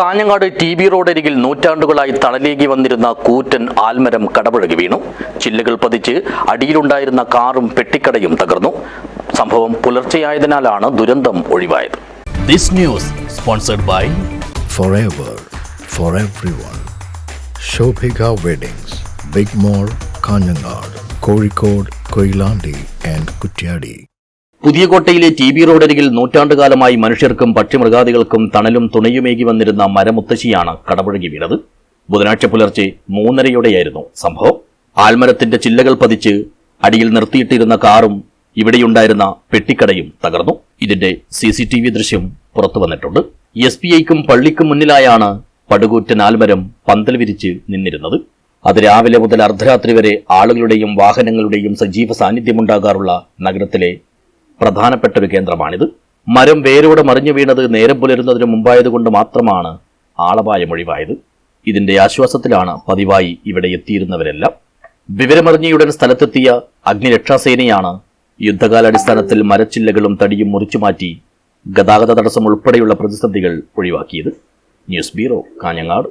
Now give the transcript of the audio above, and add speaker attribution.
Speaker 1: Kanhangad T B റോഡരികിൽ നൂറ്റാണ്ടുകളായി തണലേകി വന്നിരുന്ന കൂറ്റൻ ആൽമരം കടപുഴകി വീണു ചില്ലുകൾ പതിച്ച് അടിയിലുണ്ടായിരുന്ന കാറും പെട്ടിക്കടയും തകർന്നു സംഭവം പുലർച്ചെയായതിനാലാണ് ദുരന്തം ഒഴിവായത്
Speaker 2: this news sponsored by
Speaker 3: forever for everyone. Shobhika Weddings, Big Mall, Kanyanad, Kozhikode, Koilandi and Kutyadi.
Speaker 1: പുതിയ കോട്ടയിലെ ടി ബി റോഡരികിൽ നൂറ്റാണ്ടുകാലമായി മനുഷ്യർക്കും പക്ഷിമൃഗാദികൾക്കും തണലും തുണയുമേകി വന്നിരുന്ന മരമുത്തശ്ശിയാണ് കടപുഴകി വീണത്. ബുധനാഴ്ച പുലർച്ചെ മൂന്നരയോടെയായിരുന്നു സംഭവം. ആൽമരത്തിന്റെ ചില്ലകൾ പതിച്ച് അടിയിൽ നിർത്തിയിട്ടിരുന്ന കാറും ഇവിടെയുണ്ടായിരുന്ന പെട്ടിക്കടയും തകർന്നു. ഇതിന്റെ സി സി ടി വി ദൃശ്യം പുറത്തു വന്നിട്ടുണ്ട്. എസ് പി ഐക്കും പള്ളിക്കും മുന്നിലായാണ് പടുകൂറ്റൻ ആൽമരം പന്തൽ വിരിച്ച് നിന്നിരുന്നത്. അത് രാവിലെ മുതൽ അർദ്ധരാത്രി വരെ ആളുകളുടെയും വാഹനങ്ങളുടെയും സജീവ സാന്നിധ്യമുണ്ടാകാറുള്ള നഗരത്തിലെ പ്രധാനപ്പെട്ട ഒരു കേന്ദ്രമാണിത്. മരം വേരോടെ മറിഞ്ഞു വീണത് നേരം പുലരുന്നതിന് മുമ്പായതുകൊണ്ട് മാത്രമാണ് ആളപായം ഒഴിവായത്. ഇതിന്റെ ആശ്വാസത്തിലാണ് പതിവായി ഇവിടെ എത്തിയിരുന്നവരെല്ലാം. വിവരമറിഞ്ഞയുടൻ സ്ഥലത്തെത്തിയ അഗ്നിരക്ഷാസേനയാണ് യുദ്ധകാലാടിസ്ഥാനത്തിൽ മരച്ചില്ലകളും തടിയും മുറിച്ചുമാറ്റി ഗതാഗത തടസ്സം ഉൾപ്പെടെയുള്ള പ്രതിസന്ധികൾ ഒഴിവാക്കിയത്. News bureau Kanhangad.